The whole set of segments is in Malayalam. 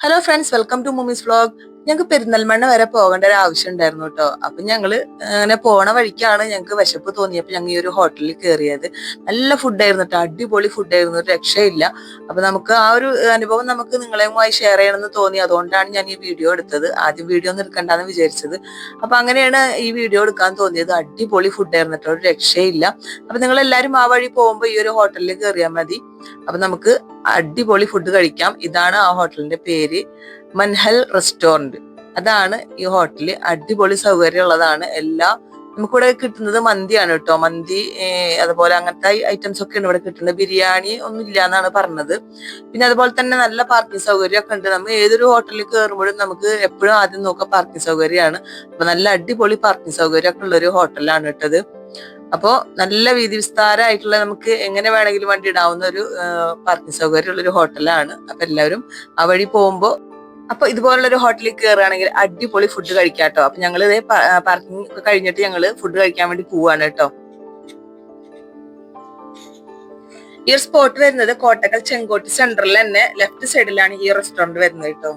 Hello friends welcome to മൂമീസ് vlog ഞങ്ങൾക്ക് പെരിന്തൽമണ്ണ വരെ പോകേണ്ട ഒരു ആവശ്യം ഉണ്ടായിരുന്നു കേട്ടോ അപ്പൊ ഞങ്ങൾ അങ്ങനെ പോണ വഴിക്കാണ് ഞങ്ങൾക്ക് വിശപ്പ് തോന്നിയപ്പോൾ ഞങ്ങൾ ഈ ഒരു ഹോട്ടലിൽ കയറിയത് നല്ല ഫുഡായിരുന്നു കേട്ടോ അടിപൊളി ഫുഡായിരുന്നു രക്ഷയില്ല. അപ്പൊ നമുക്ക് ആ ഒരു അനുഭവം നമുക്ക് നിങ്ങളുമായി ഷെയർ ചെയ്യണമെന്ന് തോന്നി. അതുകൊണ്ടാണ് ഞാൻ ഈ വീഡിയോ എടുത്തത്. ആദ്യം വീഡിയോ ഒന്നും എടുക്കണ്ടെന്ന് വിചാരിച്ചത്. അപ്പൊ അങ്ങനെയാണ് ഈ വീഡിയോ എടുക്കാൻ തോന്നിയത്. അടിപൊളി ഫുഡായിരുന്നു കേട്ടോ ഒരു രക്ഷയില്ല. അപ്പൊ നിങ്ങൾ എല്ലാരും ആ വഴി പോകുമ്പോൾ ഈ ഒരു ഹോട്ടലിൽ കയറിയാൽ മതി. അപ്പൊ നമുക്ക് അടിപൊളി ഫുഡ് കഴിക്കാം. ഇതാണ് ആ ഹോട്ടലിന്റെ പേര്. മൻഹൽ റെസ്റ്റോറന്റ് അതാണ് ഈ ഹോട്ടലിൽ അടിപൊളി സൗകര്യം ഉള്ളതാണ് എല്ലാ നമുക്കിവിടെ കിട്ടുന്നത് മന്തിയാണ് കേട്ടോ. മന്തി അതുപോലെ അങ്ങനത്തെ ഐറ്റംസ് ഒക്കെയാണ് ഇവിടെ കിട്ടുന്നത്. ബിരിയാണി ഒന്നും ഇല്ല എന്നാണ് പറഞ്ഞത്. പിന്നെ അതുപോലെ തന്നെ നല്ല പാർക്കിംഗ് സൗകര്യം ഒക്കെ ഉണ്ട്. നമ്മൾ ഏതൊരു ഹോട്ടലിൽ കയറുമ്പോഴും നമുക്ക് എപ്പോഴും ആദ്യം നോക്കാം പാർക്കിംഗ് സൗകര്യമാണ്. അപ്പൊ നല്ല അടിപൊളി പാർക്കിംഗ് സൗകര്യം ഒക്കെ ഉള്ള ഒരു ഹോട്ടലാണ് കേട്ടത് അപ്പോ നല്ല വീതി വിസ്താരമായിട്ടുള്ള നമുക്ക് എങ്ങനെ വേണമെങ്കിലും വണ്ടി ഇടാവുന്ന ഒരു പാർക്കിംഗ് സൗകര്യം ഉള്ള ഒരു ഹോട്ടലാണ്. അപ്പൊ എല്ലാവരും ആ വഴി പോകുമ്പോ അപ്പൊ ഇതുപോലുള്ള ഒരു ഹോട്ടലിൽ കയറുകയാണെങ്കിൽ അടിപൊളി ഫുഡ് കഴിക്കാം കേട്ടോ അപ്പൊ ഞങ്ങൾ ഇതേ പാർക്കിംഗ് ഒക്കെ കഴിഞ്ഞിട്ട് ഞങ്ങൾ ഫുഡ് കഴിക്കാൻ വേണ്ടി പോവാണ് കേട്ടോ. ഈ സ്പോട്ട് വരുന്നത് കോട്ടക്കൽ ചെങ്കോട്ടി സെന്ററിൽ തന്നെ ലെഫ്റ്റ് സൈഡിലാണ് ഈ റെസ്റ്റോറന്റ് വരുന്നത് കേട്ടോ.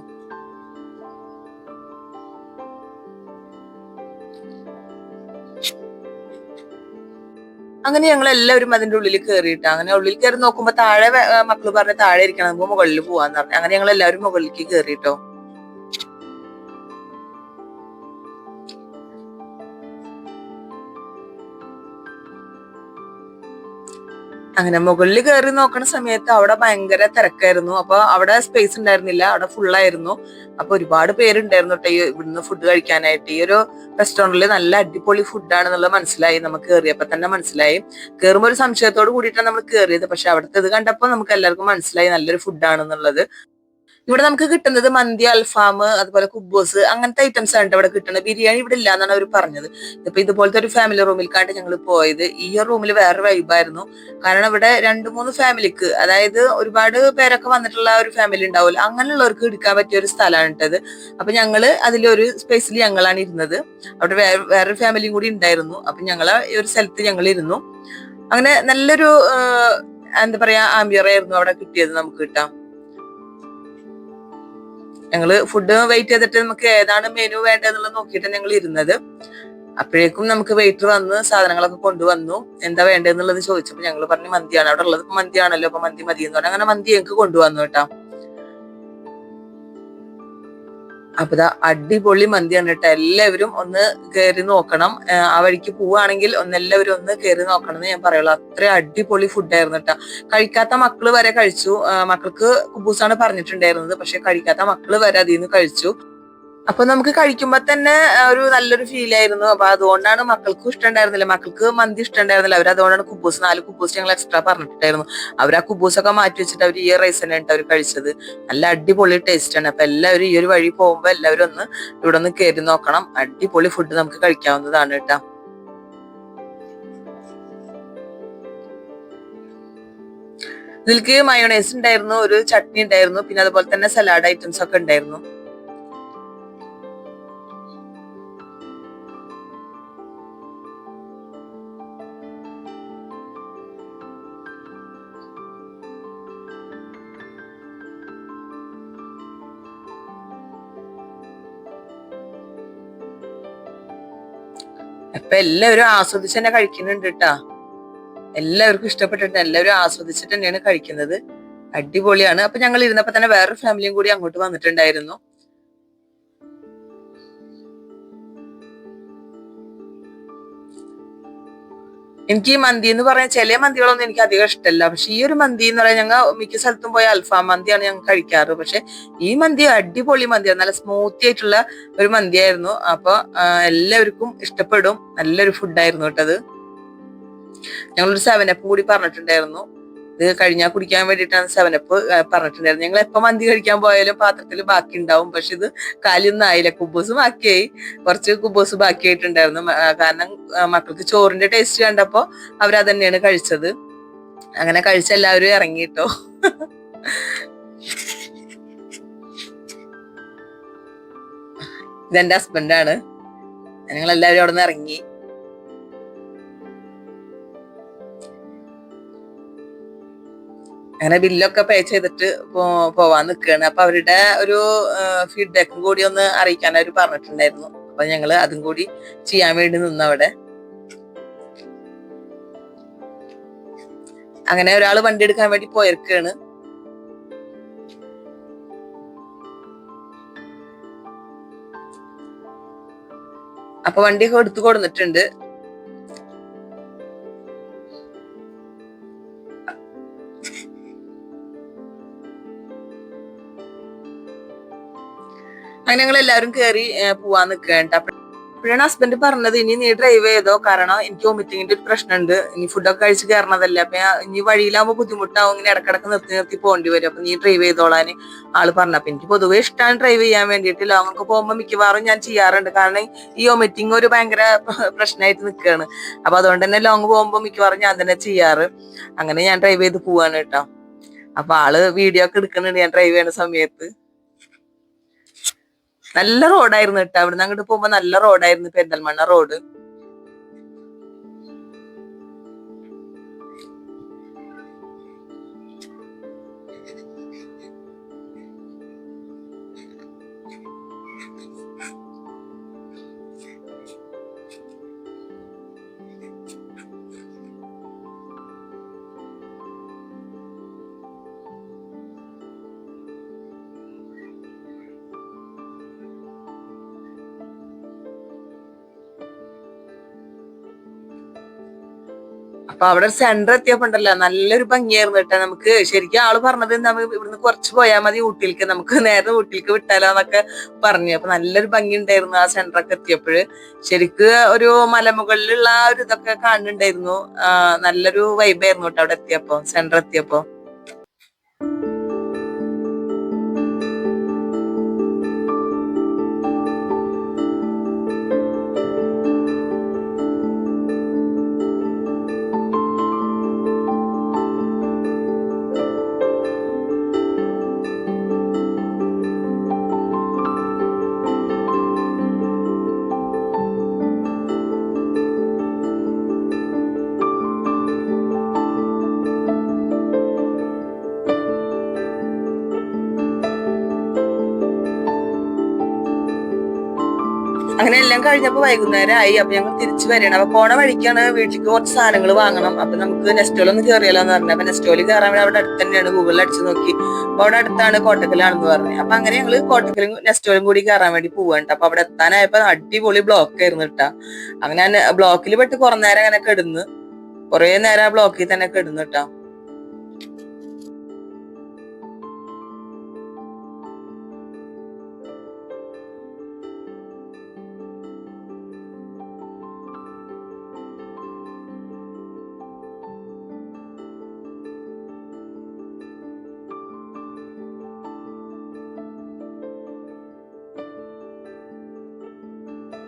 അങ്ങനെ ഞങ്ങൾ എല്ലാവരും അതിന്റെ ഉള്ളിൽ കയറിയിട്ട് അങ്ങനെ ഉള്ളിൽ കയറി നോക്കുമ്പോൾ താഴെ മക്കൾ പറഞ്ഞ താഴെ ഇരിക്കണം നമുക്ക് മുകളിൽ പോവാന്ന് പറഞ്ഞു. അങ്ങനെ ഞങ്ങൾ എല്ലാവരും മുകളിലേക്ക് കയറിട്ടോ അങ്ങനെ മുകളിൽ കയറി നോക്കുന്ന സമയത്ത് അവിടെ ഭയങ്കര തിരക്കായിരുന്നു. അപ്പൊ അവിടെ സ്പേസ് ഉണ്ടായിരുന്നില്ല. അവിടെ ഫുള്ളായിരുന്നു അപ്പൊ ഒരുപാട് പേരുണ്ടായിരുന്നു കേട്ടോ ഈ ഇവിടുന്ന് ഫുഡ് കഴിക്കാനായിട്ട്. ഈ ഒരു റെസ്റ്റോറന്റിൽ നല്ല അടിപൊളി ഫുഡാണെന്നുള്ളത് മനസ്സിലായി. നമുക്ക് കയറിയപ്പോ തന്നെ മനസ്സിലായി. കയറുമ്പോൾ ഒരു സംശയത്തോട് കൂടിയിട്ടാണ് നമ്മൾ കയറിയത് പക്ഷെ അവിടുത്തെ ഇത് കണ്ടപ്പോൾ നമുക്ക് എല്ലാവർക്കും മനസ്സിലായി. നല്ലൊരു ഫുഡാണെന്നുള്ളത് ഇവിടെ നമുക്ക് കിട്ടുന്നത് മന്തി അൽഫാം അതുപോലെ കുബ്ബോസ് അങ്ങനത്തെ ഐറ്റംസ് ആണ് ഇവിടെ കിട്ടുന്നത്. ബിരിയാണി ഇവിടെ ഇല്ല എന്നാണ് അവർ പറഞ്ഞത്. ഇപ്പൊ ഇതുപോലത്തെ ഒരു ഫാമിലി റൂമിലേക്കാണ്ട് ഞങ്ങൾ പോയത്. ഈ റൂമിൽ വേറെ വൈബായിരുന്നു കാരണം ഇവിടെ രണ്ട് മൂന്ന് ഫാമിലിക്ക് അതായത് ഒരുപാട് പേരൊക്കെ വന്നിട്ടുള്ള ഒരു ഫാമിലി ഉണ്ടാവില്ല അങ്ങനെയുള്ളവർക്ക് എടുക്കാൻ പറ്റിയ ഒരു സ്ഥലമാണ് ഇട്ടത് അപ്പൊ ഞങ്ങൾ അതിലൊരു സ്പേസിൽ ഞങ്ങളാണ് ഇരുന്നത്. അവിടെ വേറെ വേറൊരു ഫാമിലിയും കൂടി ഉണ്ടായിരുന്നു. അപ്പൊ ഞങ്ങൾ ഈ ഒരു സ്ഥലത്ത് ഞങ്ങൾ ഇരുന്നു. അങ്ങനെ നല്ലൊരു എന്താ പറയാ ആംബിയറായിരുന്നു അവിടെ കിട്ടിയത് നമുക്ക് കിട്ടാം ഞങ്ങൾ ഫുഡ് വെയിറ്റ് ചെയ്തിട്ട് നമുക്ക് ഏതാണ് മെനു വേണ്ടതെന്നുള്ളത് നോക്കിയിട്ട് ഞങ്ങൾ ഇരുന്നത്. അപ്പോഴേക്കും നമുക്ക് വെയിറ്റർ വന്ന് സാധനങ്ങളൊക്കെ കൊണ്ടുവന്നു. എന്താ വേണ്ടതെന്നുള്ളത് ചോദിച്ചപ്പോൾ ഞങ്ങൾ പറഞ്ഞു മന്തിയാണ്. അവിടെ ഉള്ളത് മന്തിയാണല്ലോ. അപ്പൊ മന്തി മതി എന്ന് പറഞ്ഞു. അങ്ങനെ മന്തി ഞങ്ങൾക്ക് കൊണ്ടുവന്നു കേട്ടോ. അപ്പൊ ഇതാ അടിപൊളി മന്തിയാണ് കേട്ടോ. എല്ലാവരും ഒന്ന് കയറി നോക്കണം. ആ വഴിക്ക് പോവുകയാണെങ്കിൽ ഒന്ന് എല്ലാവരും ഒന്ന് കയറി നോക്കണം എന്ന് ഞാൻ പറയുള്ളൂ. അത്ര അടിപൊളി ഫുഡായിരുന്നു കേട്ടോ. കഴിക്കാത്ത മക്കൾ വരെ കഴിച്ചു. മക്കൾക്ക് കുബൂസാണ് പറഞ്ഞിട്ടുണ്ടായിരുന്നത്. പക്ഷെ കഴിക്കാത്ത മക്കൾ വരെ അതിൽ നിന്ന് കഴിച്ചു. അപ്പൊ നമുക്ക് കഴിക്കുമ്പോ തന്നെ ഒരു നല്ലൊരു ഫീൽ ആയിരുന്നു. അപ്പൊ അതുകൊണ്ടാണ് മക്കൾക്കും ഇഷ്ടമുണ്ടായിരുന്നില്ല. മക്കൾക്ക് മന്തി ഇഷ്ടമുണ്ടായിരുന്നില്ല. അവർ അതുകൊണ്ടാണ് കുബൂസ് നാല് കുബൂസ് ഞങ്ങൾ എക്സ്ട്രാ പറഞ്ഞിട്ടുണ്ടായിരുന്നു. അവർ ആ കുബൂസൊക്കെ മാറ്റി വെച്ചിട്ട് അവർ ഈ റൈസ് തന്നെ അവർ കഴിച്ചത്. നല്ല അടിപൊളി ടേസ്റ്റ് ആണ്. അപ്പൊ എല്ലാവരും ഈ ഒരു വഴി പോകുമ്പോ എല്ലാവരും ഒന്ന് ഇവിടെ ഒന്ന് കയറി നോക്കണം. അടിപൊളി ഫുഡ് നമുക്ക് കഴിക്കാവുന്നതാണ് കേട്ടോ. ഇതിലേക്ക് മയോണൈസ് ഉണ്ടായിരുന്നു ഒരു ചട്നി ഉണ്ടായിരുന്നു പിന്നെ അതുപോലെ തന്നെ സലാഡ് ഐറ്റംസ് ഒക്കെ ഉണ്ടായിരുന്നു. അപ്പൊ എല്ലാവരും ആസ്വദിച്ച് തന്നെ കഴിക്കുന്നുണ്ട് കേട്ടാ എല്ലാവർക്കും ഇഷ്ടപ്പെട്ടിട്ട് എല്ലാവരും ആസ്വദിച്ചിട്ട് തന്നെയാണ് കഴിക്കുന്നത്. അടിപൊളിയാണ്. അപ്പൊ ഞങ്ങൾ ഇരുന്നപ്പോ തന്നെ വേറൊരു ഫാമിലിയും കൂടി അങ്ങോട്ട് വന്നിട്ടുണ്ടായിരുന്നു. എനിക്ക് ഈ മന്തി എന്ന് പറയാൻ ചില മന്തികളൊന്നും എനിക്ക് അധികം ഇഷ്ടമല്ല പക്ഷെ ഈ ഒരു മന്തി എന്ന് പറയാൻ ഞങ്ങൾ മിക്ക സ്ഥലത്തും പോയ അൽഫാം മന്തിയാണ് ഞങ്ങൾ കഴിക്കാറ്. പക്ഷെ ഈ മന്തി അടിപൊളി മന്തിയാണ്. നല്ല സ്മൂത്തി ആയിട്ടുള്ള ഒരു മന്തിയായിരുന്നു. അപ്പൊ എല്ലാവർക്കും ഇഷ്ടപ്പെടും. നല്ലൊരു ഫുഡായിരുന്നു കേട്ടത്. ഞങ്ങളൊരു സെവനപ്പ് കൂടി പറഞ്ഞിട്ടുണ്ടായിരുന്നു. ഇത് കഴിഞ്ഞാൽ കുടിക്കാൻ വേണ്ടിയിട്ടാണ് സെവനപ്പ് പറഞ്ഞിട്ടുണ്ടായിരുന്നത്. ഞങ്ങൾ എപ്പോ മന്തി കഴിക്കാൻ പോയാലും പാത്രത്തിൽ ബാക്കി ഉണ്ടാവും പക്ഷെ ഇത് കാലിയൊന്നും ആയില്ല. കുബൂസ് ബാക്കിയായി. കുറച്ച് കുബൂസ് ബാക്കിയായിട്ടുണ്ടായിരുന്നു. കാരണം മക്കൾക്ക് ചോറിന്റെ ടേസ്റ്റ് കണ്ടപ്പോൾ അവരത് തന്നെയാണ് കഴിച്ചത്. അങ്ങനെ കഴിച്ച എല്ലാവരും ഇറങ്ങിട്ടോ. ഇതെന്റെ ഹസ്ബൻഡാണ് ഞങ്ങൾ എല്ലാവരും അവിടെ നിന്ന് ഇറങ്ങി. അങ്ങനെ ബില്ലൊക്കെ പേ ചെയ്തിട്ട് പോവാൻ നിൽക്കുകയാണ് അപ്പൊ അവരുടെ ഒരു ഫീഡ്ബാക്കും കൂടി ഒന്ന് അറിയിക്കാൻ അവർ പറഞ്ഞിട്ടുണ്ടായിരുന്നു. അപ്പൊ ഞങ്ങൾ അതും കൂടി ചെയ്യാൻ വേണ്ടി നിന്നവിടെ അങ്ങനെ ഒരാൾ വണ്ടി എടുക്കാൻ വേണ്ടി പോയിരിക്കാണ്. അപ്പൊ വണ്ടിയൊക്കെ എടുത്തു കൊടുത്തിട്ടുണ്ട്. അങ്ങനെ ഞങ്ങൾ എല്ലാവരും കയറി പോവാൻ നിൽക്കേണ്ട അപ്പോഴാണ് ഹസ്ബൻഡ് പറഞ്ഞത് ഇനി നീ ഡ്രൈവ് ചെയ്തോ? കാരണം എനിക്ക് വോമിറ്റിങ്ങിന്റെ ഒരു പ്രശ്നമുണ്ട് ഇനി ഫുഡൊക്കെ കഴിച്ച് കയറണതല്ലേ അപ്പൊ ഇനി വഴിയിലാവുമ്പോ ബുദ്ധിമുട്ടാവും. ഇങ്ങനെ ഇടക്കിടക്ക് നിർത്തി നിർത്തി പോകേണ്ടി വരും. അപ്പൊ നീ ഡ്രൈവ് ചെയ്തോളാൻ ആൾ പറഞ്ഞു. അപ്പൊ എനിക്ക് പൊതുവെ ഇഷ്ടമാണ് ഡ്രൈവ് ചെയ്യാൻ വേണ്ടിയിട്ട് ലോങ്ങൊക്കെ പോകുമ്പോൾ മിക്കവാറും ഞാൻ ചെയ്യാറുണ്ട്. കാരണം ഈ വോമിറ്റിംഗ് ഒരു ഭയങ്കര പ്രശ്നമായിട്ട് നിൽക്കുകയാണ് അപ്പൊ അതുകൊണ്ട് തന്നെ ലോങ് പോകുമ്പോൾ മിക്കവാറും ഞാൻ തന്നെ ചെയ്യാറ്. അങ്ങനെ ഞാൻ ഡ്രൈവ് ചെയ്ത് പോവാണ് കേട്ടോ അപ്പൊ ആൾ വീഡിയോ ഒക്കെ എടുക്കുന്നുണ്ട് ഞാൻ ഡ്രൈവ് ചെയ്യുന്ന സമയത്ത്. നല്ല റോഡായിരുന്നു കേട്ടോ. അവിടുന്ന് അങ്ങോട്ട് പോകുമ്പോ നല്ല റോഡായിരുന്നു പെരിന്തൽമണ്ണ റോഡ്. അപ്പൊ അവിടെ സെന്റർ എത്തിയപ്പോ ഉണ്ടല്ലോ നല്ലൊരു ഭംഗിയായിരുന്നു കേട്ടോ. നമുക്ക് ശരിക്കും ആൾ പറഞ്ഞത് നമുക്ക് ഇവിടുന്ന് കുറച്ച് പോയാൽ മതി ഊട്ടിയിലേക്ക് നമുക്ക് നേരെ ഊട്ടിയിലേക്ക് വിട്ടാലോ എന്നൊക്കെ പറഞ്ഞു. അപ്പൊ നല്ലൊരു ഭംഗി ഉണ്ടായിരുന്നു ആ സെന്ററൊക്കെ എത്തിയപ്പോഴ്. ശരിക്ക് ഒരു മലമുകളിലുള്ള ഒരു ഇതൊക്കെ കാണുന്നുണ്ടായിരുന്നു. നല്ലൊരു വൈബായിരുന്നു കേട്ടോ അവിടെ എത്തിയപ്പോ സെന്റർ എത്തിയപ്പോ. അങ്ങനെ എല്ലാം കഴിഞ്ഞപ്പോ വൈകുന്നേരം ആയി അപ്പൊ ഞങ്ങൾ തിരിച്ചു വരണം അപ്പൊ പോണ വഴിക്കാണ് വീട്ടിലേക്ക് കുറച്ച് സാധനങ്ങൾ വാങ്ങണം. അപ്പൊ നമുക്ക് നെസ്റ്റോൾ ഒന്ന് എന്ന് പറഞ്ഞു. അപ്പൊ നെസ്റ്റോളിൽ കയറാൻ അവിടെ അടുത്ത് തന്നെയാണ് ഗൂഗിളിൽ അടിച്ചു നോക്കി. അപ്പൊ അവിടെ അടുത്താണ് കോട്ടക്കലാണെന്ന് പറഞ്ഞു. അപ്പൊ അങ്ങനെ ഞങ്ങൾ കോട്ടക്കലും നെസ്റ്റോളും കൂടി കയറാൻ വേണ്ടി പോവാണ്ട് അപ്പൊ അവിടെ എത്താനായപ്പോ അടിപൊളി ബ്ലോക്ക് ആയിരുന്നു കേട്ടാ അങ്ങനെ ബ്ലോക്കിൽ പെട്ട് കുറെ നേരം അങ്ങനെ കിടന്ന്. കുറെ നേരം ആ ബ്ലോക്കിൽ തന്നെ കിടന്നു കേട്ടാ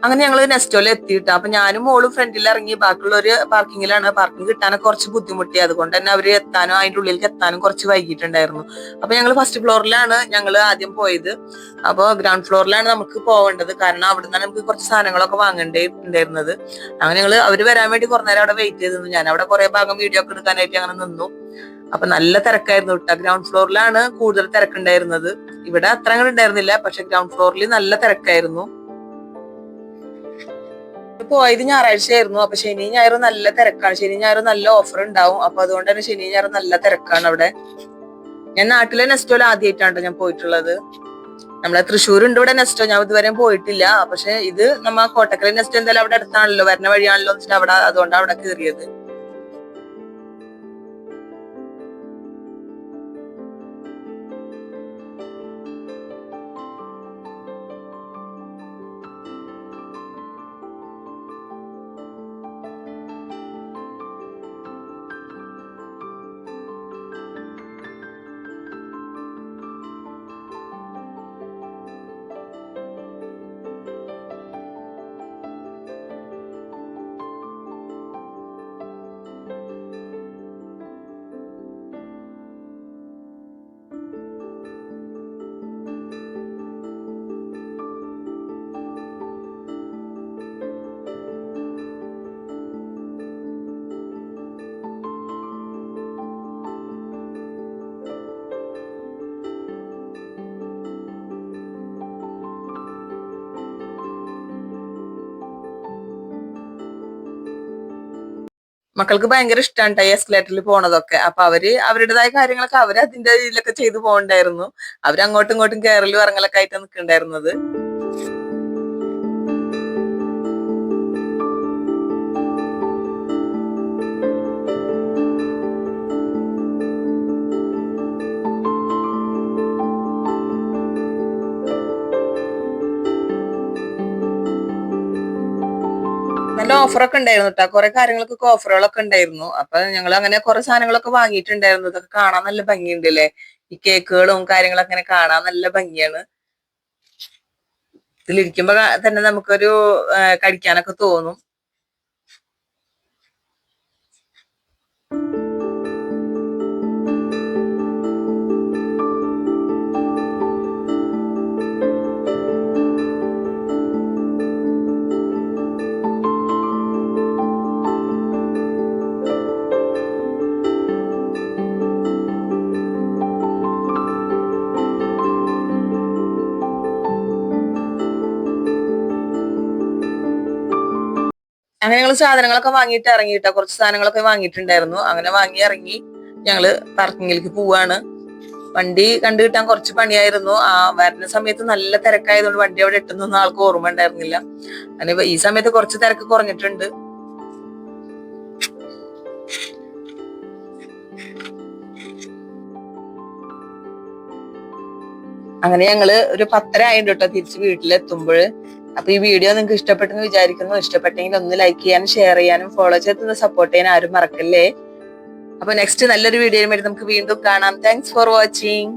അങ്ങനെ ഞങ്ങൾ നെസ്റ്റോയിൽ എത്തിയിട്ട്. അപ്പൊ ഞാനും മോളും ഫ്രണ്ടിൽ ഇറങ്ങി. ബാക്കിയുള്ളവര് പാർക്കിങ്ങിലാണ്. പാർക്കിംഗ് കിട്ടാനൊക്കെ കുറച്ച് ബുദ്ധിമുട്ടി. അതുകൊണ്ട് തന്നെ അവർ എത്താനും അതിന്റെ ഉള്ളിലേക്ക് എത്താനും കുറച്ച് വൈകിട്ടുണ്ടായിരുന്നു അപ്പൊ ഞങ്ങൾ ഫസ്റ്റ് ഫ്ലോറിലാണ് ഞങ്ങൾ ആദ്യം പോയത്. അപ്പോൾ ഗ്രൗണ്ട് ഫ്ലോറിലാണ് നമുക്ക് പോവേണ്ടത്. കാരണം അവിടെ നിന്നാണ് നമുക്ക് കുറച്ച് സാധനങ്ങളൊക്കെ വാങ്ങേണ്ടിണ്ടായിരുന്നത് അങ്ങനെ ഞങ്ങൾ അവർ വരാൻ വേണ്ടി കുറെ നേരം അവിടെ വെയിറ്റ് ചെയ്ത് നിന്നു ഞാൻ അവിടെ കുറെ ഭാഗം വീഡിയോ ഒക്കെ എടുക്കാനായിട്ട് അങ്ങനെ നിന്നു. അപ്പൊ നല്ല തിരക്കായിരുന്നു കേട്ടോ. ഗ്രൗണ്ട് ഫ്ലോറിലാണ് കൂടുതൽ തിരക്കുണ്ടായിരുന്നത്. ഇവിടെ അത്ര അങ്ങനെ ഉണ്ടായിരുന്നില്ല. പക്ഷെ ഗ്രൗണ്ട് ഫ്ലോറിൽ നല്ല തിരക്കായിരുന്നു. പോയത് ഞായറാഴ്ചയായിരുന്നു. അപ്പൊ ശനി ഞായറും നല്ല തിരക്കാണ്. ശനി ഞായറും നല്ല ഓഫർ ഉണ്ടാവും. അപ്പൊ അതുകൊണ്ട് തന്നെ ശനി ഞായറും നല്ല തിരക്കാണ് അവിടെ. ഞാൻ നാട്ടിലെ നെസ്റ്റോയിൽ ആദ്യമായിട്ടാണ് ഞാൻ പോയിട്ടുള്ളത്. നമ്മളെ തൃശ്ശൂർ ഉണ്ട് ഇവിടെ നെസ്റ്റോ. ഞാൻ ഇതുവരെ പോയിട്ടില്ല. പക്ഷെ ഇത് നമ്മ കോട്ടക്കലെ നെസ്റ്റോ എന്തായാലും അവിടെ അടുത്താണല്ലോ. വരുന്ന വഴിയാണല്ലോ എന്ന് അവിടെ അതുകൊണ്ട് അവിടെ കയറിയത്. മക്കൾക്ക് ഭയങ്കര ഇഷ്ടമാണ് എസ്കലേറ്ററിൽ പോണതൊക്കെ. അപ്പൊ അവർ അവരുടേതായ കാര്യങ്ങളൊക്കെ അവർ അതിന്റെ ഇതിലൊക്കെ ചെയ്തു പോകണ്ടായിരുന്നു. അവർ അങ്ങോട്ടും ഇങ്ങോട്ടും കയറലും ഇറങ്ങലൊക്കെ ആയിട്ട് നിൽക്കണ്ടായിരുന്നത് നല്ല ഓഫറൊക്കെ ഉണ്ടായിരുന്നു കേട്ടോ കുറെ കാര്യങ്ങൾക്കൊക്കെ ഓഫറുകളൊക്കെ ഉണ്ടായിരുന്നു. അപ്പൊ ഞങ്ങൾ അങ്ങനെ കുറെ സാധനങ്ങളൊക്കെ വാങ്ങിയിട്ടുണ്ടായിരുന്നു. ഇതൊക്കെ കാണാൻ നല്ല ഭംഗിയുണ്ട് അല്ലേ ഈ കേക്കുകളും കാര്യങ്ങളൊക്കെ അങ്ങനെ കാണാൻ നല്ല ഭംഗിയാണ്. ഇതിലിരിക്കുമ്പോ തന്നെ നമുക്കൊരു കടിക്കാനൊക്കെ തോന്നും. അങ്ങനെ ഞങ്ങൾ സാധനങ്ങളൊക്കെ വാങ്ങിയിട്ട് ഇറങ്ങിയിട്ടാ. കുറച്ച് സാധനങ്ങളൊക്കെ വാങ്ങിയിട്ടുണ്ടായിരുന്നു. അങ്ങനെ വാങ്ങി ഇറങ്ങി ഞങ്ങൾ പാർക്കിങ്ങിലേക്ക് പോവാണ്. വണ്ടി കണ്ടു കിട്ടാൻ കുറച്ച് പണിയായിരുന്നു. ആ വരുന്ന സമയത്ത് നല്ല തിരക്കായതുകൊണ്ട് വണ്ടി അവിടെ എത്തുന്നൊന്നും ആൾക്ക് ഓർമ്മ ഉണ്ടായിരുന്നില്ല. അങ്ങനെ ഈ സമയത്ത് കുറച്ച് തിരക്ക് കുറഞ്ഞിട്ടുണ്ട്. അങ്ങനെ ഞങ്ങൾ ഒരു പത്തര ആയിട്ട് തിരിച്ച് വീട്ടിലെത്തുമ്പോൾ അപ്പൊ ഈ വീഡിയോ നിങ്ങൾക്ക് ഇഷ്ടപ്പെട്ടെന്ന് വിചാരിക്കുന്നു. ഇഷ്ടപ്പെട്ടെങ്കിൽ ഒന്ന് ലൈക്ക് ചെയ്യാനും ഷെയർ ചെയ്യാനും ഫോളോ ചെയ്ത് സപ്പോർട്ട് ചെയ്യാൻ ആരും മറക്കല്ലേ? അപ്പൊ നെക്സ്റ്റ് നല്ലൊരു വീഡിയോയും വേണ്ടി നമുക്ക് വീണ്ടും കാണാം. Thanks for watching